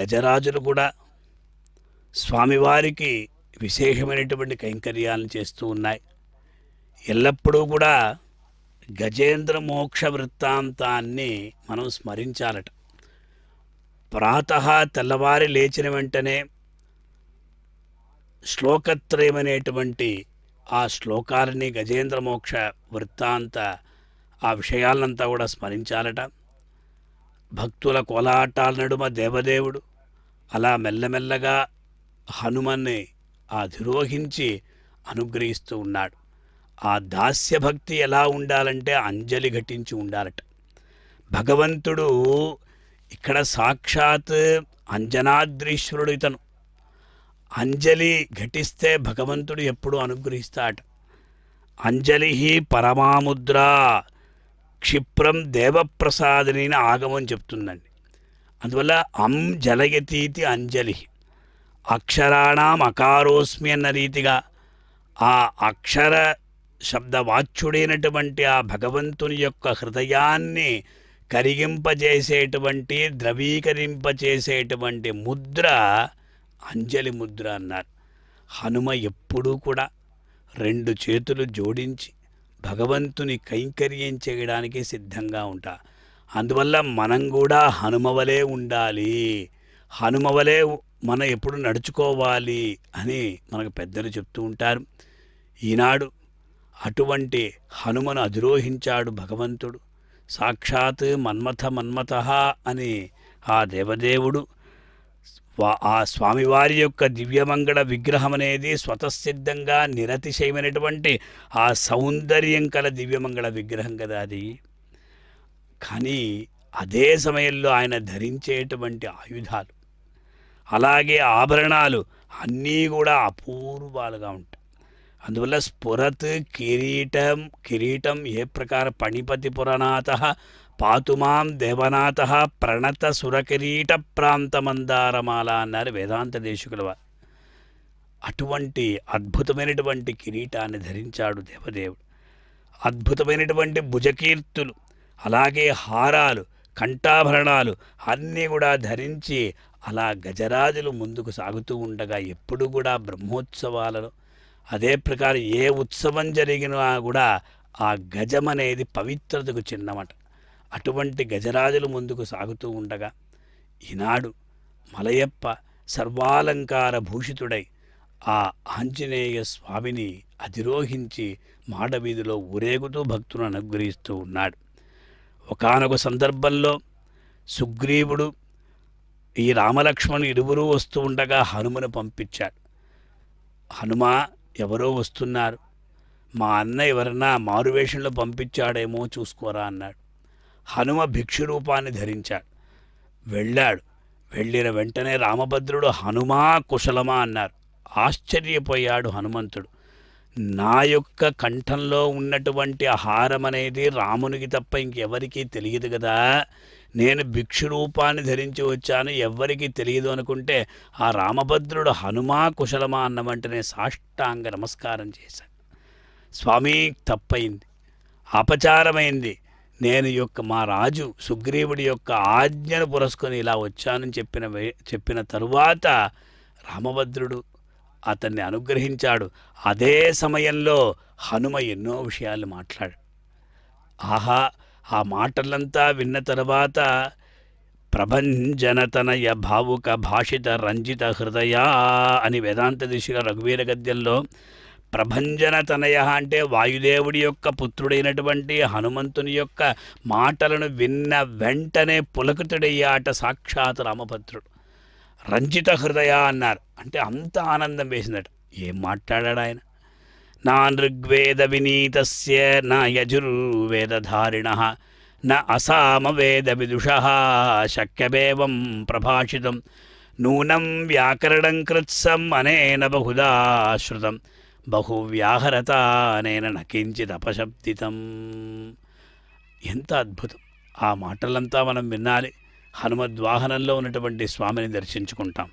గజరాజులు కూడా స్వామివారికి విశేషమైనటువంటి కైంకర్యాలను చేస్తూ ఉన్నాయి. ఎల్లప్పుడూ కూడా గజేంద్ర మోక్ష వృత్తాంతాన్ని మనం స్మరించాలట. ప్రాత తెల్లవారి లేచిన వెంటనే శ్లోకత్రయమనేటువంటి ఆ శ్లోకాలని గజేంద్ర మోక్ష వృత్తాంత ఆ విషయాలంతా కూడా స్మరించాలట. భక్తుల కోలాటాల నడుమ దేవదేవుడు. అలా మెల్లమెల్లగా హనుమన్ని అధిరోహించి అనుగ్రహిస్తూ ఉన్నాడు. ఆ దాస్య భక్తి ఎలా ఉండాలంటే అంజలి ఘటించి ఉండాలట. భగవంతుడు ఇక్కడ సాక్షాత్ అంజనాద్రీశ్వరుడు ఇతను. అంజలి ఘటిస్తే భగవంతుడు ఎప్పుడు అనుగ్రహిస్తాడు అంజలి పరమాముద్ర క్షిప్రం దేవప్రసాదనైన ఆగమం ఆగమని చెప్తుందండి. అందువల్ల అం జలయతీతి అంజలి. అక్షరాణం అకారోస్మి అన్న రీతిగా ఆ అక్షర శబ్దవాచ్యుడైనటువంటి ఆ భగవంతుని యొక్క హృదయాన్ని కరిగింపజేసేటువంటి ద్రవీకరింపజేసేటువంటి ముద్ర అంజలి ముద్ర అన్నారు. హనుమ ఎప్పుడూ కూడా రెండు చేతులు జోడించి భగవంతుని కైంకర్యం చేయడానికి సిద్ధంగా ఉంటా. అందువల్ల మనం కూడా హనుమవలే ఉండాలి. హనుమవలే మనం ఎప్పుడు నడుచుకోవాలి అని మనకు పెద్దలు చెప్తూ ఉంటారు. ఈనాడు అటువంటి హనుమను అధిరోహించాడు భగవంతుడు. సాక్షాత్ మన్మథ మన్మథ అని ఆ దేవదేవుడు ఆ స్వామివారి యొక్క దివ్యమంగళ విగ్రహం అనేది స్వతసిద్ధంగా నిరతిశయమైనటువంటి ఆ సౌందర్యం కల దివ్యమంగళ విగ్రహం కదా అది. కానీ అదే సమయంలో ఆయన ధరించేటువంటి ఆయుధాలు అలాగే ఆభరణాలు అన్నీ కూడా అపూర్వాలుగా ఉంటాయి. అందువల్ల స్ఫురత్ కిరీటం కిరీటం ఏ ప్రకార పణిపతి పురాణాత పాతు పాతుమాం దేవనాథ ప్రణత సురకిరీట ప్రాంతమందారమాల అన్నారు వేదాంత దేశికుల వారు అటువంటి అద్భుతమైనటువంటి కిరీటాన్ని ధరించాడు దేవదేవుడు. అద్భుతమైనటువంటి భుజకీర్తులు అలాగే హారాలు కంఠాభరణాలు అన్నీ కూడా ధరించి అలా గజరాజులు ముందుకు సాగుతూ ఉండగా ఎప్పుడు కూడా బ్రహ్మోత్సవాలలో అదే ప్రకారం ఏ ఉత్సవం జరిగినా కూడా ఆ గజం అనేది పవిత్రతకు చిన్నమాట. అటువంటి గజరాజులు ముందుకు సాగుతూ ఉండగా ఈనాడు మలయప్ప సర్వాలంకార భూషితుడై ఆ ఆంజనేయ స్వామిని అధిరోహించి మాడవీధిలో ఊరేగుతూ భక్తులను అనుగ్రహిస్తూ ఉన్నాడు. ఒకానొక సందర్భంలో సుగ్రీవుడు ఈ రామలక్ష్మణులు ఇరువురు వస్తూ ఉండగా హనుమను పంపించాడు. హనుమ ఎవరో వస్తున్నారు? మా అన్న ఎవరన్నా మారువేషంలో పంపించాడేమో చూసుకోరా అన్నాడు. హనుమ భిక్షు రూపాన్ని ధరించాడు. వెళ్ళాడు. వెళ్ళిన వెంటనే రామభద్రుడు హనుమా కుశలమా అన్నారు. ఆశ్చర్యపోయాడు హనుమంతుడు. నా యొక్క కంఠంలో ఉన్నటువంటి ఆహారం అనేది రామునికి తప్ప ఇంకెవరికీ తెలియదు కదా. నేను భిక్షు రూపాన్ని ధరించి వచ్చాను. ఎవ్వరికీ తెలియదు అనుకుంటే ఆ రామభద్రుడు హనుమా కుశలమా అన్న వెంటనే సాష్టాంగ నమస్కారం చేశాను స్వామి తప్పయింది అపచారమైంది. నేను యొక్క మా రాజు సుగ్రీవుడి యొక్క ఆజ్ఞను పురస్కొని ఇలా వచ్చానని చెప్పిన వే- చెప్పిన తరువాత రామభద్రుడు అతన్ని అనుగ్రహించాడు. అదే సమయంలో హనుమ ఎన్నో విషయాలు మాట్లాడు ఆహా ఆ మాటలంతా విన్న తర్వాత ప్రభంజనతనయ భావుక భాషిత రంజిత హృదయ అని వేదాంత దిశగా రఘువీర గద్యంలో ప్రభంజన తనయ అంటే వాయుదేవుడి యొక్క పుత్రుడైనటువంటి హనుమంతుని యొక్క మాటలను విన్న వెంటనే పులకితుడయ్యాట సాక్షాత్ రామభద్రుడు. రంజిత హృదయ అన్నారు. అంటే అంత ఆనందం వేసిందట. ఏం మాట్లాడాడు ఆయన? నా ఋగ్వేద వినీతస్య నా యజుర్వేదధారిణ న అసామవేద విదుష శక్యమేవం ప్రభాషితం నూనం వ్యాకరణం కృత్సం అనేన బహుదాశ్రుతం బహువ్యాహరత అనేన నకించిత్ అపశబ్దితం ఎంత అద్భుతం! ఆ మాటలంతా మనం వినాలి హనుమద్వాహనంలో ఉన్నటువంటి స్వామిని దర్శించుకుంటాం.